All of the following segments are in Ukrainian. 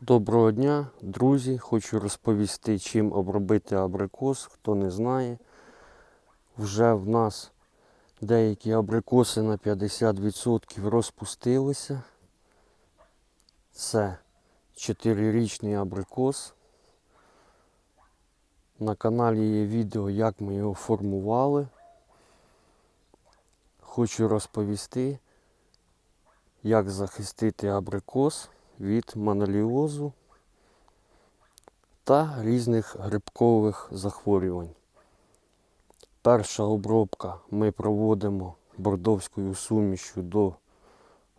Доброго дня, друзі! Хочу розповісти, чим обробити абрикос. Хто не знає, вже в нас деякі абрикоси на 50% розпустилися. Це 4-річний абрикос. На каналі є відео, як ми його формували. Хочу розповісти, як захистити абрикос від моноліозу та різних грибкових захворювань. Перша обробка ми проводимо бордовською сумішю до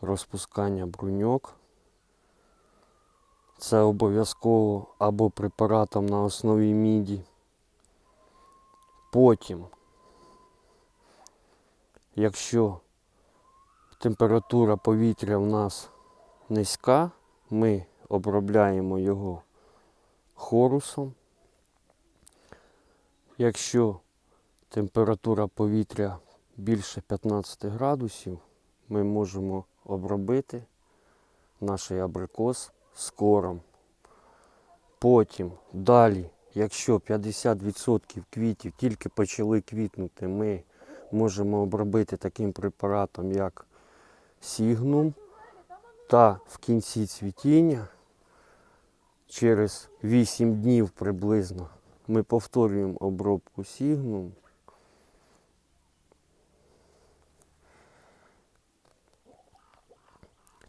розпускання бруньок. Це обов'язково або препаратом на основі міді. Потім, якщо температура повітря в нас низька, ми обробляємо його хорусом. Якщо температура повітря більше 15 градусів, ми можемо обробити наш абрикос з кором. Потім далі, якщо 50% квітів тільки почали квітнути, ми можемо обробити таким препаратом, як Сігнум. Та в кінці цвітіння, через 8 днів приблизно, ми повторюємо обробку сігнум.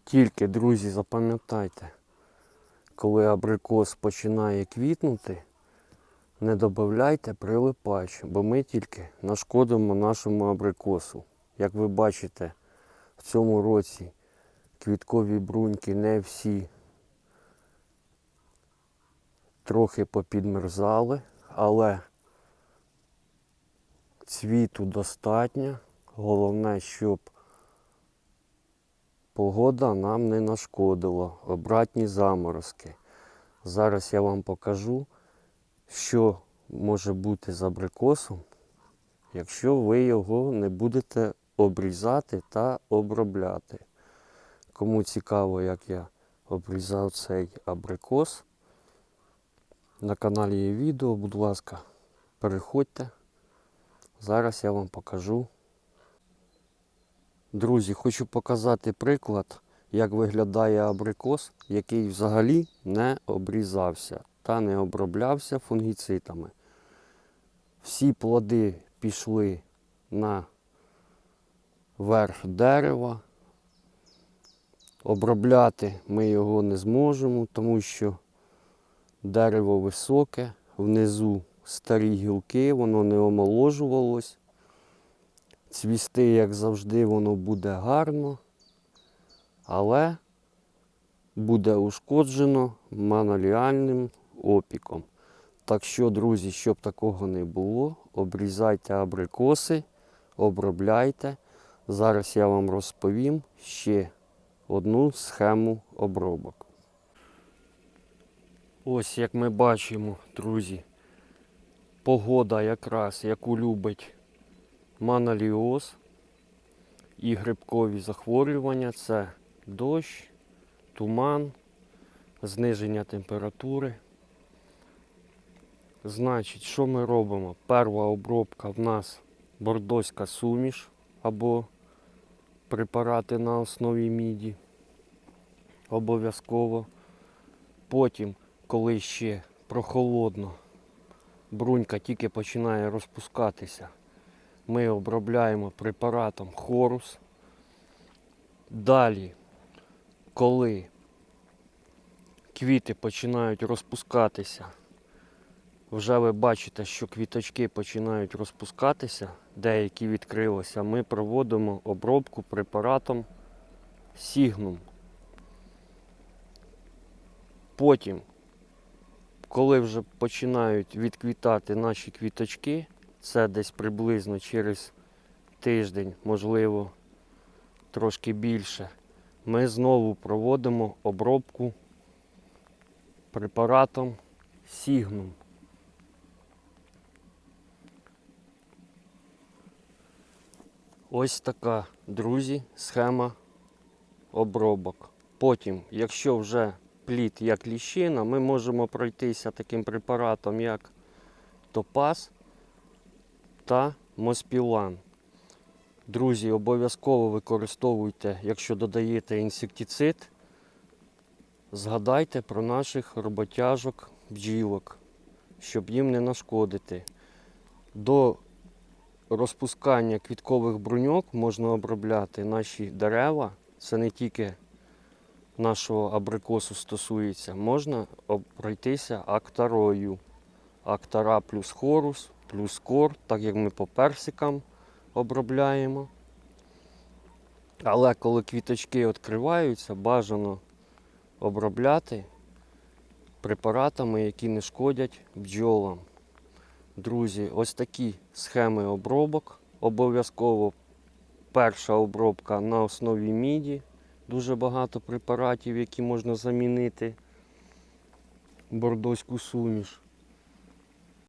Тільки, друзі, запам'ятайте, коли абрикос починає квітнути, не додавайте прилипач, бо ми тільки нашкодимо нашому абрикосу. Як ви бачите, в цьому році квіткові бруньки не всі трохи попідмерзали, але цвіту достатньо. Головне, щоб погода нам не нашкодила, обратні заморозки. Зараз я вам покажу, що може бути з абрикосом, якщо ви його не будете обрізати та обробляти. Кому цікаво, як я обрізав цей абрикос, на каналі є відео, будь ласка, переходьте. Зараз я вам покажу. Друзі, хочу показати приклад, як виглядає абрикос, який взагалі не обрізався та не оброблявся фунгіцидами. Всі плоди пішли на верх дерева. Обробляти ми його не зможемо, тому що дерево високе, внизу старі гілки, воно не омоложувалось. Цвісти, як завжди, воно буде гарно, але буде ушкоджено маноліальним опіком. Так що, друзі, щоб такого не було, обрізайте абрикоси, обробляйте. Зараз я вам розповім ще одну схему обробок. Ось як ми бачимо, друзі, погода якраз, яку любить маноліоз і грибкові захворювання це дощ, туман, зниження температури. Значить, що ми робимо? Перша обробка в нас бордоська суміш або препарати на основі міді. Обов'язково. Потім, коли ще прохолодно, брунька тільки починає розпускатися, ми обробляємо препаратом хорус. Далі, коли квіти починають розпускатися, вже ви бачите, що квіточки починають розпускатися, деякі відкрилися, ми проводимо обробку препаратом Сігнум. Потім, коли вже починають відквітати наші квіточки, це десь приблизно через тиждень, можливо, трошки більше, ми знову проводимо обробку препаратом Сігнум. Ось така, друзі, схема обробок. Потім, якщо вже плід, як ліщина, ми можемо пройтися таким препаратом, як топаз та моспілан. Друзі, обов'язково використовуйте, якщо додаєте інсектицид, згадайте про наших роботяжок бджілок, щоб їм не нашкодити. До розпускання квіткових бруньок можна обробляти наші дерева. Це не тільки нашого абрикосу стосується. Можна пройтися актарою. Актара плюс хорус, плюс кор, так як ми по персикам обробляємо. Але коли квіточки відкриваються, бажано обробляти препаратами, які не шкодять бджолам. Друзі, ось такі схеми обробок. Обов'язково перша обробка на основі міді. Дуже багато препаратів, які можна замінити бордоську суміш.